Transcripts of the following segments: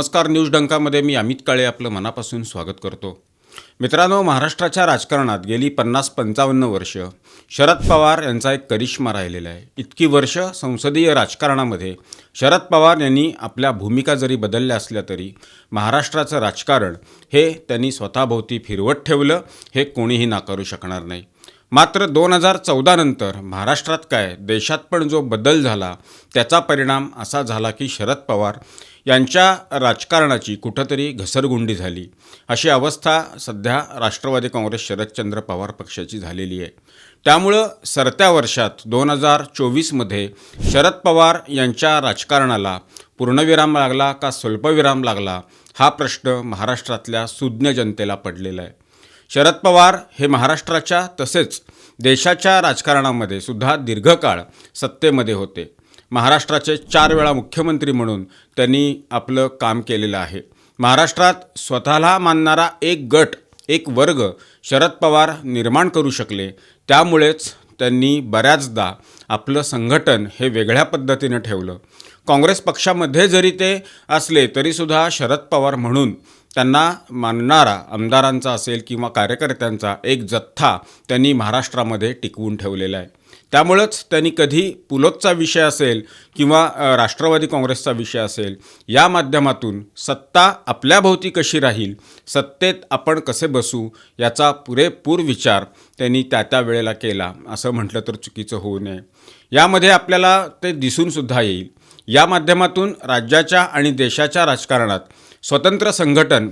नमस्कार न्यूज डंकामध्ये मी अमित काळे आपलं मनापासून स्वागत करतो. मित्रांनो महाराष्ट्राच्या राजकारणात गेली पन्नास पंचावन्न वर्ष शरद पवार यांचा एक करिश्मा राहिलेला आहे. इतकी वर्ष संसदीय राजकारणामध्ये शरद पवार यांनी आपल्या भूमिका जरी बदलल्या असल्या तरी महाराष्ट्राचं राजकारण हे त्यांनी स्वतःभोवती फिरवत ठेवलं हे कोणीही नाकारू शकणार नाही. मात्र दोन हजार चौदानंतर महाराष्ट्रात काय देशात पण जो बदल झाला त्याचा परिणाम असा झाला की शरद पवार यांच्या राजकारणाची कुठंतरी घसरगुंडी झाली. अशी अवस्था सध्या राष्ट्रवादी काँग्रेस शरदचंद्र पवार पक्षाची झालेली आहे. त्यामुळं सरत्या वर्षात दोन हजार चोवीसमध्ये शरद पवार यांच्या राजकारणाला पूर्णविराम लागला का स्वल्पविराम लागला हा प्रश्न महाराष्ट्रातल्या सुज्ञ जनतेला पडलेला आहे. शरद पवार हे महाराष्ट्राच्या तसेच देशाच्या राजकारणामध्ये सुद्धा दीर्घकाळ सत्तेमध्ये होते. महाराष्ट्राचे चार वेळा मुख्यमंत्री म्हणून त्यांनी आपलं काम केलेलं आहे. महाराष्ट्रात स्वतःला मानणारा एक गट एक वर्ग शरद पवार निर्माण करू शकले त्यामुळेच त्यांनी बऱ्याचदा आपलं संघटन हे वेगळ्या पद्धतीनं ठेवलं. काँग्रेस पक्षामध्ये जरी ते असले तरीसुद्धा शरद पवार म्हणून त्यांना मानणारा आमदारांचा असेल किंवा कार्यकर्त्यांचा एक जथ्था त्यांनी महाराष्ट्रामध्ये टिकवून ठेवलेला आहे. त्यामुळंच त्यांनी कधी पुलोतचा विषय असेल किंवा राष्ट्रवादी काँग्रेसचा विषय असेल या माध्यमातून सत्ता आपल्याभोवती कशी राहील सत्तेत आपण कसे बसू याचा पुरेपूर विचार त्यांनी त्या त्या वेळेला केला असं म्हटलं तर चुकीचं होऊ नये. यामध्ये आपल्याला ते दिसूनसुद्धा येईल. या माध्यमातून राज्याच्या आणि देशाच्या राजकारणात स्वतंत्र संघटन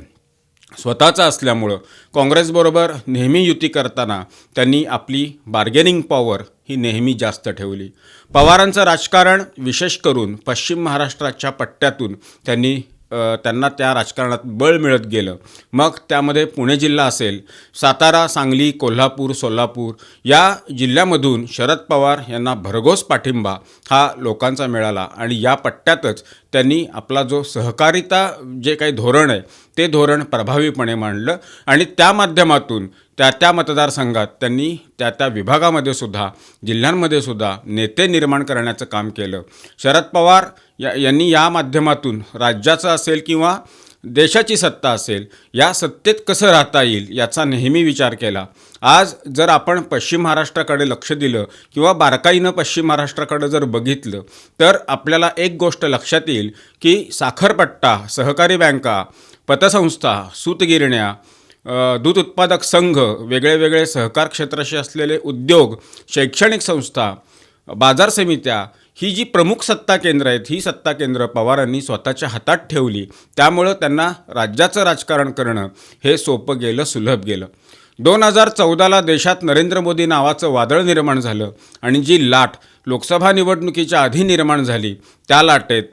स्वतःचं असल्यामुळं काँग्रेसबरोबर नेहमी युती करताना त्यांनी आपली बार्गेनिंग पॉवर ही नेहमी जास्त ठेवली. पवारांचं राजकारण विशेष करून पश्चिम महाराष्ट्राच्या पट्ट्यातून त्यांनी त्यांना त्या राजकारणात बळ मिळत गेलं. मग त्यामध्ये पुणे जिल्हा असेल सातारा सांगली कोल्हापूर सोलापूर या जिल्ह्यामधून शरद पवार यांना भरघोस पाठिंबा हा लोकांचा मिळाला आणि या पट्ट्यातच त्यांनी आपला जो सहकारिता जे काही धोरण आहे ते धोरण प्रभावीपणे मांडलं आणि त्या माध्यमातून त्या त्या मतदारसंघात त्यांनी त्या त्या विभागामध्ये सुद्धा जिल्ह्यांमध्ये सुद्धा नेते निर्माण करण्याचं काम केलं. शरद पवार या यांनी या माध्यमातून राज्याचं असेल किंवा देशाची सत्ता असेल या सत्तेत कसं राहता येईल याचा नेहमी विचार केला. आज जर आपण पश्चिम महाराष्ट्राकडे लक्ष दिलं किंवा बारकाईनं पश्चिम महाराष्ट्राकडे जर बघितलं तर आपल्याला एक गोष्ट लक्षात येईल की साखरपट्टा सहकारी बँका पतसंस्था सूतगिरण्या दूध उत्पादक संघ वेगळे वेगळे सहकार क्षेत्राशी असलेले उद्योग शैक्षणिक संस्था बाजार समित्या ही जी प्रमुख सत्ता केंद्र आहेत ही सत्ता केंद्र पवारांनी स्वतःच्या हातात ठेवली. त्यामुळं त्यांना राज्याचं राजकारण करणं हे सोपं गेलं सुलभ गेलं. दोन हजार चौदाला देशात नरेंद्र मोदी नावाचं वादळ निर्माण झालं आणि जी लाट लोकसभा निवडणुकीच्या आधी निर्माण झाली त्या लाटेत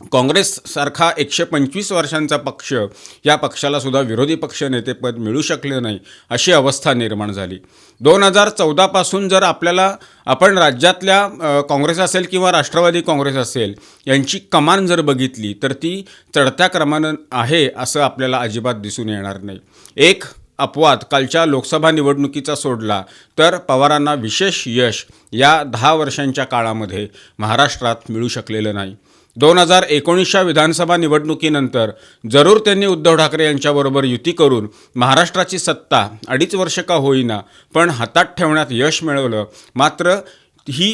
काँग्रेससारखा एकशे पंचवीस वर्षांचा पक्ष या पक्षाला सुद्धा विरोधी पक्ष नेतेपद मिळू शकले नाही अशी अवस्था निर्माण झाली. दोन हजार चौदापासून जर आपल्याला आपण राज्यातल्या काँग्रेस असेल किंवा राष्ट्रवादी काँग्रेस असेल यांची कमान जर बघितली तर ती चढत्या क्रमानं आहे असं आपल्याला अजिबात दिसून येणार नाही. एक अपवाद कालच्या लोकसभा निवडणुकीचा सोडला तर पवारांना विशेष यश या दहा वर्षांच्या काळामध्ये महाराष्ट्रात मिळू शकलेलं नाही. दोन हजार एकोणीसच्या विधानसभा निवडणुकीनंतर जरूर त्यांनी उद्धव ठाकरे यांच्याबरोबर युती करून महाराष्ट्राची सत्ता अडीच वर्ष का होईना पण हातात ठेवण्यात यश मिळवलं. मात्र ही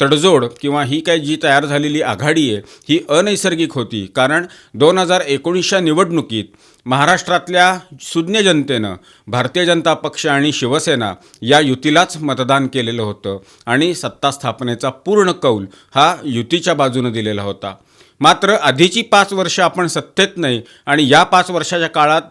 तडजोड किंवा ही काय जी तयार झालेली आघाडी आहे ही अनैसर्गिक होती. कारण दोन हजार एकोणीसच्या निवडणुकीत महाराष्ट्रातल्या सुज्ञ जनतेनं भारतीय जनता पक्ष आणि शिवसेना या युतीलाच मतदान केलेलं होतं आणि सत्ता स्थापनेचा पूर्ण कौल हा युतीच्या बाजूनं दिलेला होता. मात्र आधीची पाच वर्ष आपण सत्तेत नाही आणि या पाच वर्षाच्या काळात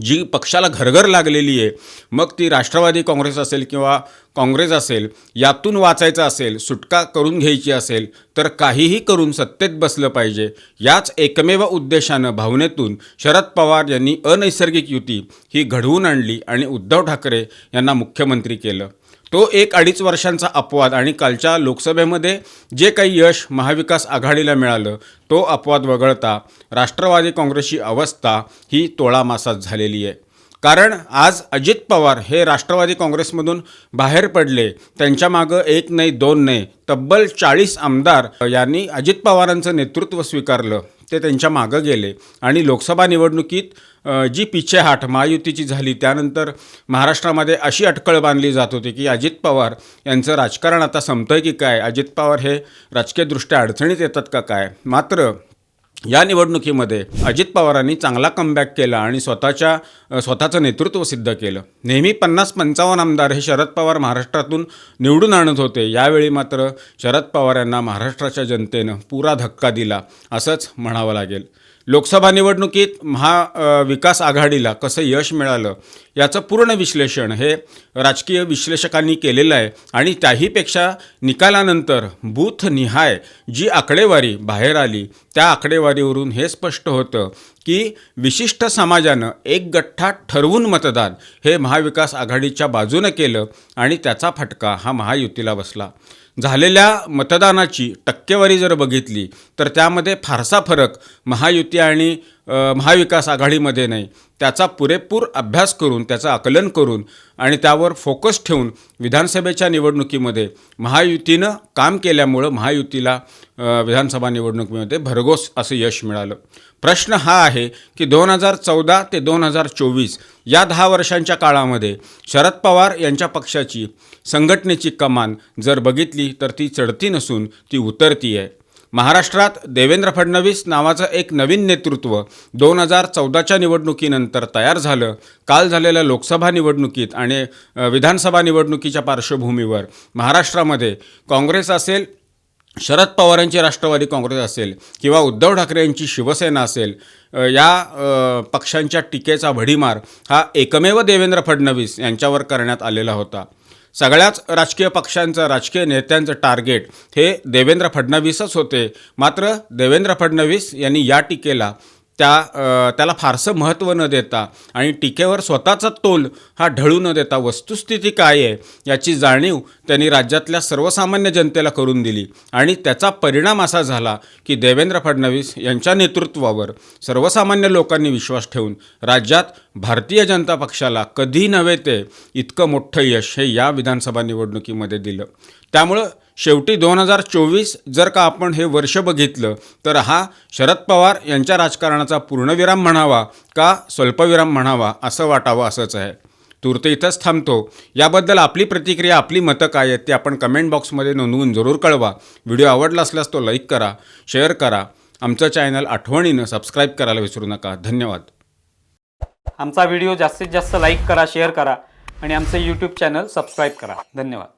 जी पक्षाला घरघर लागलेली आहे मग ती राष्ट्रवादी काँग्रेस असेल किंवा काँग्रेस असेल यातून वाचायचं असेल सुटका करून घ्यायची असेल तर काहीही करून सत्तेत बसलं पाहिजे. याच एकमेव उद्देशानं भावनेतून शरद पवार यांनी अनैसर्गिक युती ही घडवून आणली आणि उद्धव ठाकरे यांना मुख्यमंत्री केलं. तो एक अडीच वर्षांचा अपवाद आणि कालच्या लोकसभेमध्ये जे काही यश महाविकास आघाडीला मिळालं तो अपवाद वगळता राष्ट्रवादी काँग्रेसची अवस्था ही तोळामासात झालेली आहे. कारण आज अजित पवार हे राष्ट्रवादी काँग्रेसमधून बाहेर पडले त्यांच्या मागं एक नाही दोन नाही तब्बल चाळीस आमदार यांनी अजित पवारांचं नेतृत्व स्वीकारलं ते त्यांच्या मागं गेले आणि लोकसभा निवडणुकीत जी पिछेहाट महायुतीची झाली त्यानंतर महाराष्ट्रामध्ये अशी अटकळ बांधली जात होती की अजित पवार यांचं राजकारण आता संपतं की काय? अजित पवार हे राजकीयदृष्ट्या अडचणीत येतात का काय? मात्र या निवडणुकीमध्ये अजित पवारांनी चांगला कमबॅक केला आणि स्वतःच्या स्वतःचं नेतृत्व सिद्ध केलं. नेहमी पन्नास पंचावन्न आमदार हे शरद पवार महाराष्ट्रातून निवडून आणत होते. यावेळी मात्र शरद पवार यांना महाराष्ट्राच्या जनतेनं पुरा धक्का दिला असंच म्हणावं लागेल. लोकसभा निवडणुकीत महा विकास आघाडीला कसं यश मिळालं याचं पूर्ण विश्लेषण हे राजकीय विश्लेषकांनी केलेलं आहे. आणि त्याहीपेक्षा निकालानंतर बूथनिहाय जी आकडेवारी बाहेर आली त्या आकडेवारीवरून हे स्पष्ट होतं की विशिष्ट समाजानं एक गठ्ठा ठरवून मतदान हे महाविकास आघाडीच्या बाजूनं केलं आणि त्याचा फटका हा महायुतीला बसला. झालेल्या मतदानाची टक्केवारी जर बघितली तर त्यामध्ये फारसा फरक महायुती आणि महाविकास आघाडीमध्ये नाही. त्याचा पुरेपूर अभ्यास करून त्याचं आकलन करून आणि त्यावर फोकस ठेवून विधानसभेच्या निवडणुकीमध्ये महायुतीनं काम केल्यामुळं महायुतीला विधानसभा निवडणुकीमध्ये भरघोस असं यश मिळालं. प्रश्न हा आहे की दोन हजार चौदा ते दोन हजार चोवीस या दहा वर्षांच्या काळामध्ये शरद पवार यांच्या पक्षाची संघटनेची कमान जर बघितली तर ती चढती नसून ती उतरती आहे महाराष्ट्रात देवेंद्र फडणवीस नावाचं एक नवीन नेतृत्व दोन हजार चौदाच्या निवडणुकीनंतर तयार झालं. काल झालेल्या लोकसभा निवडणुकीत आणि विधानसभा निवडणुकीच्या पार्श्वभूमीवर महाराष्ट्रामध्ये काँग्रेस असेल शरद पवारांची राष्ट्रवादी काँग्रेस असेल किंवा उद्धव ठाकरे यांची शिवसेना असेल या पक्षांच्या टीकेचा भडीमार हा एकमेव देवेंद्र फडणवीस यांच्यावर करण्यात आलेला होता. सगळ्याच राजकीय पक्षांचं राजकीय नेत्यांचं टार्गेट हे देवेंद्र फडणवीसच होते. मात्र देवेंद्र फडणवीस यांनी या टीकेला त्या त्याला फारसं महत्त्व न देता आणि टीकेवर स्वतःचा तोल हा ढळू न देता वस्तुस्थिती काय आहे याची जाणीव त्यांनी राज्यातल्या सर्वसामान्य जनतेला करून दिली. आणि त्याचा परिणाम असा झाला की देवेंद्र फडणवीस यांच्या नेतृत्वावर सर्वसामान्य लोकांनी विश्वास ठेवून राज्यात भारतीय जनता पक्षाला कधी नव्हे ते इतकं मोठं यश हे या विधानसभा निवडणुकीमध्ये दिलं. त्यामुळं शेवटी दोन हजार चोवीस जर का आपण हे वर्ष बघितलं तर हा शरद पवार यांच्या राजकारणाचा पूर्णविराम म्हणावा का स्वल्पविराम म्हणावा असं वाटावं असंच आहे. तूर्त इथंच थांबतो. याबद्दल आपली प्रतिक्रिया आपली मतं काय आहेत ते आपण कमेंट बॉक्समध्ये नोंदवून जरूर कळवा. व्हिडिओ आवडला असल्यास तो लाईक करा शेअर करा. आमचं चॅनल आठवणीनं सबस्क्राईब करायला विसरू नका. धन्यवाद. आमचा व्हिडिओ जास्तीत जास्त लाईक करा शेअर करा आणि आमचं यूट्यूब चॅनल सबस्क्राईब करा. धन्यवाद.